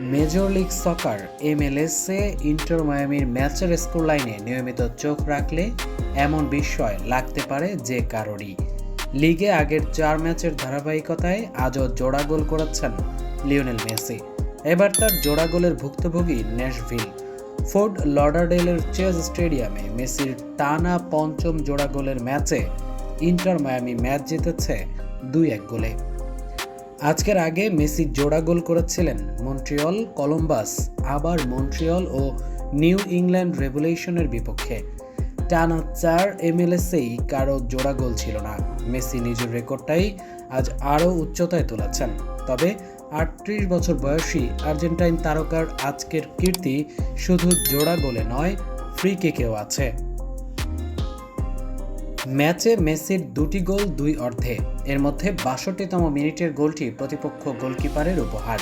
Major league soccer এমএলএসে inter মায়ামির ম্যাচের স্কোর লাইনে নিয়মিত চোখ রাখলে এমন বিস্ময় লাগতে পারে যে কারোরই। লিগে আগের চার ম্যাচের ধারাবাহিকতায় আজও জোড়া গোল করেছেন লিওনেল মেসি। এবার তার জোড়া গোলের ভুক্তভোগী ন্যাশভিল ফোর্ড লডারডেলের চেজ স্টেডিয়ামে মেসির টানা পঞ্চম জোড়া গোলের ম্যাচে ইন্টার মায়ামি ম্যাচ জিতেছে দুই এক গোলে। আজকের আগে মেসি জোড়া গোল করেছিলেন মন্ট্রিয়ল, কলম্বাস, আবার মন্ট্রিয়ল ও নিউ ইংল্যান্ড রেভুলেশনের বিপক্ষে। টানা চার এমএলএসেই কারও জোড়া গোল ছিল না। মেসি নিজের রেকর্ডটাই আজ আরও উচ্চতায় তুলেছেন। তবে আটত্রিশ বছর বয়সী আর্জেন্টাইন তারকার আজকের কীর্তি শুধু জোড়া গোলে নয় ফ্রি কিকেও আছে। ম্যাচে মেসির দুটি গোল দুই অর্ধে। এর মধ্যে বাষট্টিতম মিনিটের গোলটি প্রতিপক্ষ গোলকিপারের উপহার।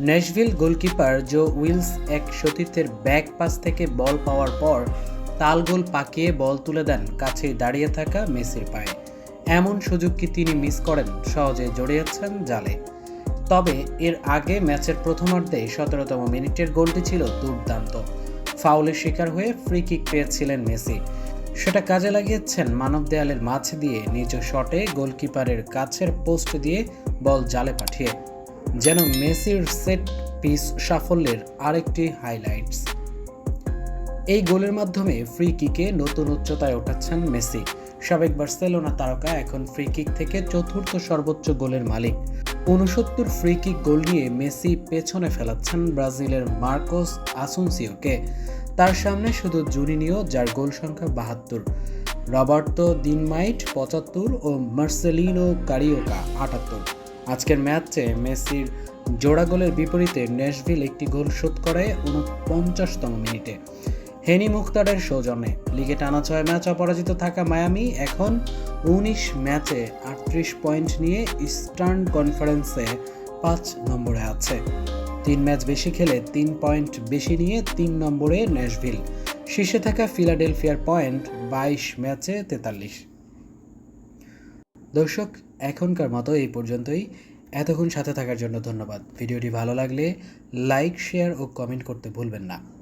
ন্যাশভিল গোলকিপার জো উইলস এক সতীর্থের ব্যাক পাস থেকে বল পাওয়ার পর তাল গোল পাকিয়ে বল তুলে দেন কাছেই দাঁড়িয়ে থাকা মেসির পায়ে। এমন সুযোগ কি তিনি মিস করেন? সহজে জড়িয়েছেন জালে। তবে এর আগে ম্যাচের প্রথমার্ধে সতেরোতম মিনিটের গোলটি ছিল দুর্দান্ত। ফাউলের শিকার হয়ে ফ্রি কিক পেয়েছিলেন মেসি। সেটা কাজে লাগিয়েছেন মানব দেয়ালের মাছ দিয়ে নিজ শটে গোলকিপারের কাছের পোস্ট দিয়ে বল জালে পাঠিয়ে। যেন মেসির সেট পিস সাফল্যের আরেকটি হাইলাইটস। এই গোলের মাধ্যমে ফ্রি কিকে নতুন উচ্চতায় ওঠাচ্ছেন মেসি। সাবেক বার্সেলোনা তারকা এখন ফ্রি কিক থেকে চতুর্থ সর্বোচ্চ গোলের মালিক। উনসত্তর ফ্রি কিক গোল নিয়ে মেসি পেছনে ফেলাচ্ছেন ব্রাজিলের মার্কোস আসুনসিওকে। তার সামনে শুধু জুনিনিও যার গোল সংখ্যা বাহাত্তর। রবার্তো দিনমাইট পঁচাত্তর ও মার্সেলিনো কারিওকা আটাত্তর। আজকের ম্যাচে মেসির জোড়া গোলের বিপরীতে ন্যাশভিল একটি গোল শোধ করে উনপঞ্চাশতম মিনিটে। হেনি মুখতারের সৌজন্যে। লিগে টানা ছয় ম্যাচ অপরাজিত থাকা মায়ামি এখন উনিশ ম্যাচে আটত্রিশ পয়েন্ট নিয়ে ইস্টার্ন কনফারেন্সে পাঁচ নম্বরে আছে। তিন ম্যাচ বেশি খেলে তিন পয়েন্ট বেশি নিয়ে তিন নম্বরে ন্যাশভিল। শীর্ষে থাকা ফিলাডেলফিয়ার পয়েন্ট বাইশ ম্যাচে তেতাল্লিশ। দর্শক, এখনকার মতো এই পর্যন্তই। এতক্ষণ সাথে থাকার জন্য ধন্যবাদ। ভিডিওটি ভালো লাগলে লাইক, শেয়ার ও কমেন্ট করতে ভুলবেন না।